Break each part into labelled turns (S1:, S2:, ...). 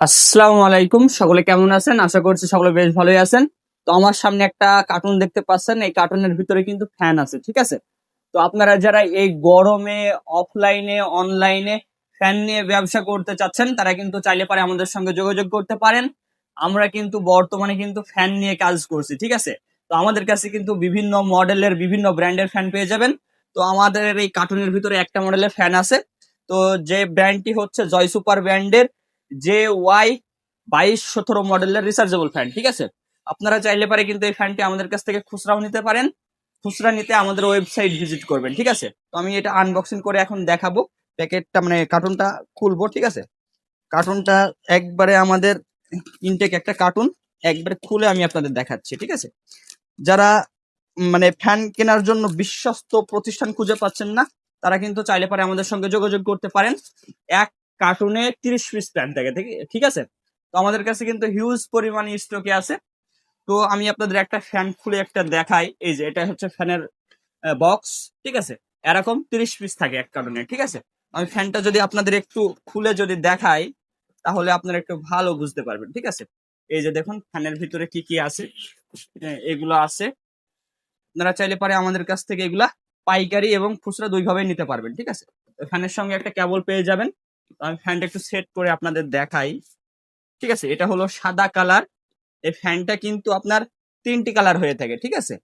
S1: আসসালামু আলাইকুম। সকলে কেমন আছেন? আশা করছি সকলে বেশ ভালোই আছেন। তো আমার সামনে একটা কার্টুন দেখতে পাচ্ছেন। এই কার্টুনের ভিতরে কিন্তু ফ্যান আছে, ঠিক আছে? তো আপনারা যারা এই গরমে অফলাইনে অনলাইনে ফ্যান নিয়ে ব্যবসা করতে চাচ্ছেন, তারা কিন্তু চাইলে পারে আমাদের সঙ্গে যোগাযোগ করতে পারেন। আমরা কিন্তু বর্তমানে কিন্তু ফ্যান নিয়ে কাজ করছি, ঠিক আছে? তো আমাদের কাছে কিন্তু বিভিন্ন মডেলের বিভিন্ন ব্র্যান্ডের ফ্যান পেয়ে যাবেন। তো আমাদের এই কার্টুনের ভিতরে একটা মডেলের ফ্যান আছে। তো যে ব্র্যান্ডটি হচ্ছে জয় সুপার ব্র্যান্ডের জে ওয়াই বাইশ সতেরো মডেলের রিচার্জেবল ফ্যান ঠিক আছে? আপনারা চাইলে পারে কিন্তু এই ফ্যানটি আমাদের কাছ থেকে খুচরাও নিতে পারেন। খুচরা নিতে আমাদের ওয়েবসাইট ভিজিট করবেন, ঠিক আছে? তো আমি এটা আনবক্সিং করে এখন দেখাবো। প্যাকেটটা মানে কার্টুনটা খুলবো, ঠিক আছে? কার্টুনটা একবারে আমাদের ইনটেক একটা কার্টুন একবারে খুলে আমি আপনাদের দেখাচ্ছি, ঠিক আছে? যারা মানে ফ্যান কেনার জন্য বিশ্বস্ত প্রতিষ্ঠান খুঁজে পাচ্ছেন না, তারা কিন্তু চাইলে পারে আমাদের সঙ্গে যোগাযোগ করতে পারেন। এক কার্টুনে তিরিশ পিস প্যান থাকে ঠিক- আছে? তো আমাদের কাছে কিন্তু হিউজ পরিমাণে স্টকে আছে। তো আমি আপনাদের একটা ফ্যান খুলে একটা দেখাই। এই যে এটা হচ্ছে ফ্যানের বক্স ঠিক আছে? এরকম তিরিশ পিস থাকে এক কার্টুনে ঠিক আছে? আমি ফ্যানটা যদি আপনাদের একটু খুলে যদি দেখাই তাহলে আপনারা একটু ভালো বুঝতে পারবেন ঠিক আছে? এই যে দেখুন ফ্যানের ভিতরে কি কি আছে? হ্যাঁ, এগুলো আছে। আপনারা চাইলে পারে আমাদের কাছ থেকে এগুলা পাইকারি এবং খুচরা দুইভাবে নিতে পারবেন ঠিক আছে? ফ্যানের সঙ্গে একটা কেবল পেয়ে যাবেন। আমি ফ্যানটা একটু সেট করে আপনাদের দেখাই। ঠিক আছে, এটা হলো সাদা কালার এই ফ্যানটা কিন্তু আপনার তিনটি কালার হয়ে থাকে, ঠিক আছে?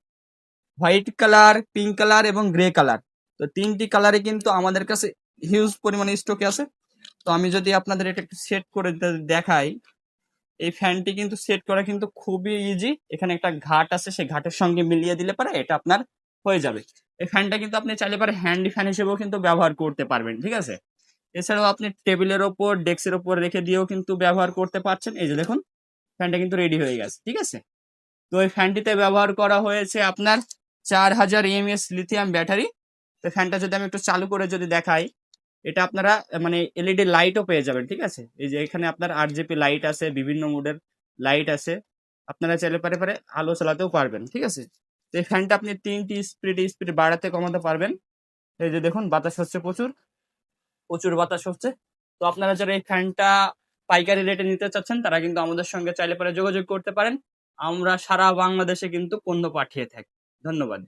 S1: হোয়াইট কালার পিঙ্ক কালার এবং গ্রে কালার তো তিনটি কালারে কিন্তু আমাদের কাছে হিউজ পরিমাণে স্টকে আছে। তো আমি যদি আপনাদের এটা একটু সেট করে দেখাই। এই ফ্যানটি কিন্তু সেট করা কিন্তু খুবই ইজি এখানে একটা ঘাট আছে, সেই ঘাটের সঙ্গে মিলিয়ে দিলে পারে এটা আপনার হয়ে যাবে। এই ফ্যানটা কিন্তু আপনি চাইলে পারে হ্যান্ডি ফ্যান হিসেবেও কিন্তু ব্যবহার করতে পারবেন, ঠিক আছে? এছাড়াও আপনি টেবিলের ওপর, ডেস্কের ওপর রেখে দিয়েও কিন্তু ব্যবহার করতে পারছেন। এই যে দেখুন, ফ্যানটা কিন্তু রেডি হয়ে গেছে, ঠিক আছে? তো এই ফ্যানটিতে ব্যবহার করা হয়েছে আপনার চার হাজার ইএমএস লিথিয়াম ব্যাটারি তো ফ্যানটা যদি আমি একটু চালু করে যদি দেখাই, এটা আপনারা মানে এলইডি লাইটও পেয়ে যাবেন, ঠিক আছে? এই যে এখানে আপনার আট জিপি লাইট আছে, বিভিন্ন মোডের লাইট আছে। আপনারা চাইলে পারে পারে আলো চালাতেও পারবেন, ঠিক আছে? তো এই ফ্যানটা আপনি তিনটি স্পিড স্পিড বাড়াতে কমাতে পারবেন। এই যে দেখুন, বাতাস হচ্ছে প্রচুর। প্রচুর বাতাস হচ্ছে। তো আপনারা যারা এই ফ্যানটা পাইকারি রেটে নিতে চাচ্ছেন, তারা কিন্তু আমাদের সঙ্গে চাইলে পরে যোগাযোগ করতে পারেন। আমরা সারা বাংলাদেশে কিন্তু পণ্য পাঠিয়ে থাকি। ধন্যবাদ।